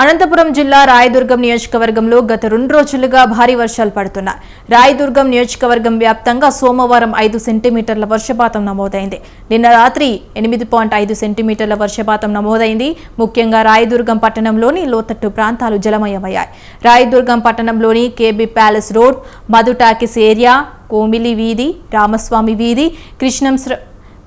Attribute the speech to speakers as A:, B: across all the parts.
A: అనంతపురం జిల్లా రాయదుర్గం నియోజకవర్గంలో గత రెండు రోజులుగా భారీ వర్షాలు పడుతున్నాయి. రాయదుర్గం నియోజకవర్గం వ్యాప్తంగా సోమవారం ఐదు సెంటీమీటర్ల వర్షపాతం నమోదైంది. నిన్న రాత్రి ఎనిమిది పాయింట్ ఐదు సెంటీమీటర్ల వర్షపాతం నమోదైంది. ముఖ్యంగా రాయదుర్గం పట్టణంలోని లోతట్టు ప్రాంతాలు జలమయమయ్యాయి. రాయదుర్గం పట్టణంలోని KB palace road Madhu area కోమిలి వీధి రామస్వామి వీధి కృష్ణం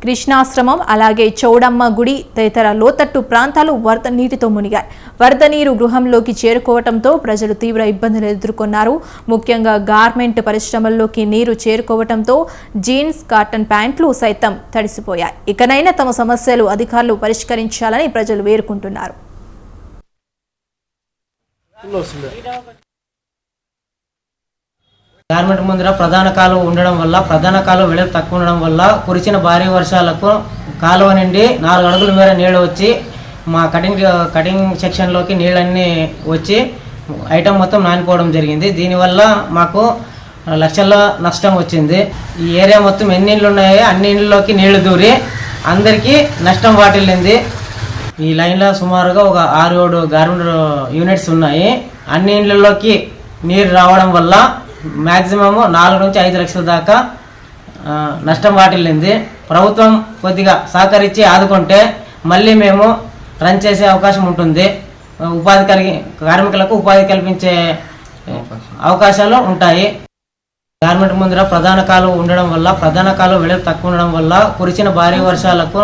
A: కృష్ణాశ్రమం అలాగే చౌడమ్మ గుడి తదితర లోతట్టు ప్రాంతాలు వరద నీటితో మునిగాయి. వరద నీరు గృహంలోకి చేరుకోవడంతో ప్రజలు తీవ్ర ఇబ్బందులు ఎదుర్కొన్నారు. ముఖ్యంగా గార్మెంట్ పరిశ్రమల్లోకి నీరు చేరుకోవడంతో జీన్స్ కాటన్ ప్యాంట్లు సైతం తడిసిపోయాయి. ఇకనైనా తమ సమస్యలు అధికారులు పరిష్కరించాలని ప్రజలు వేరుకుంటున్నారు.
B: గార్మెంట్ ముందర ప్రధాన కాలువ ఉండడం వల్ల ప్రధాన కాలువ వెడల్పు తక్కువ ఉండడం వల్ల కురిసిన భారీ వర్షాలకు కాలువ నుండి నాలుగు అడుగుల మేర నీళ్ళు వచ్చి మా కటింగ్ కటింగ్ సెక్షన్లోకి నీళ్ళన్నీ వచ్చి ఐటమ్ మొత్తం నానిపోవడం జరిగింది. దీనివల్ల మాకు లక్షల నష్టం వచ్చింది. ఈ ఏరియా మొత్తం ఎన్ని ఇళ్ళు ఉన్నాయో అన్ని ఇళ్ళలోకి నీళ్ళు దూరి అందరికీ నష్టం వాటిల్లింది. ఈ లైన్లో సుమారుగా ఒక ఆరు ఏడు గార్మెంట్ యూనిట్స్ ఉన్నాయి. అన్ని ఇళ్ళలోకి నీరు రావడం వల్ల మ్యాక్సిమము నాలుగు నుంచి ఐదు లక్షల దాకా నష్టం వాటిల్లింది. ప్రభుత్వం కొద్దిగా సహకరించి ఆదుకుంటే మళ్ళీ మేము రన్ చేసే అవకాశం ఉంటుంది. ఉపాధి కలిగి కార్మికులకు ఉపాధి కల్పించే అవకాశాలు ఉంటాయి. గార్మెంట్ ముందర ప్రధాన కాలువ ఉండడం వల్ల ప్రధాన కాలువ వెడల్పు తక్కువ ఉండడం వల్ల కురిసిన భారీ వర్షాలకు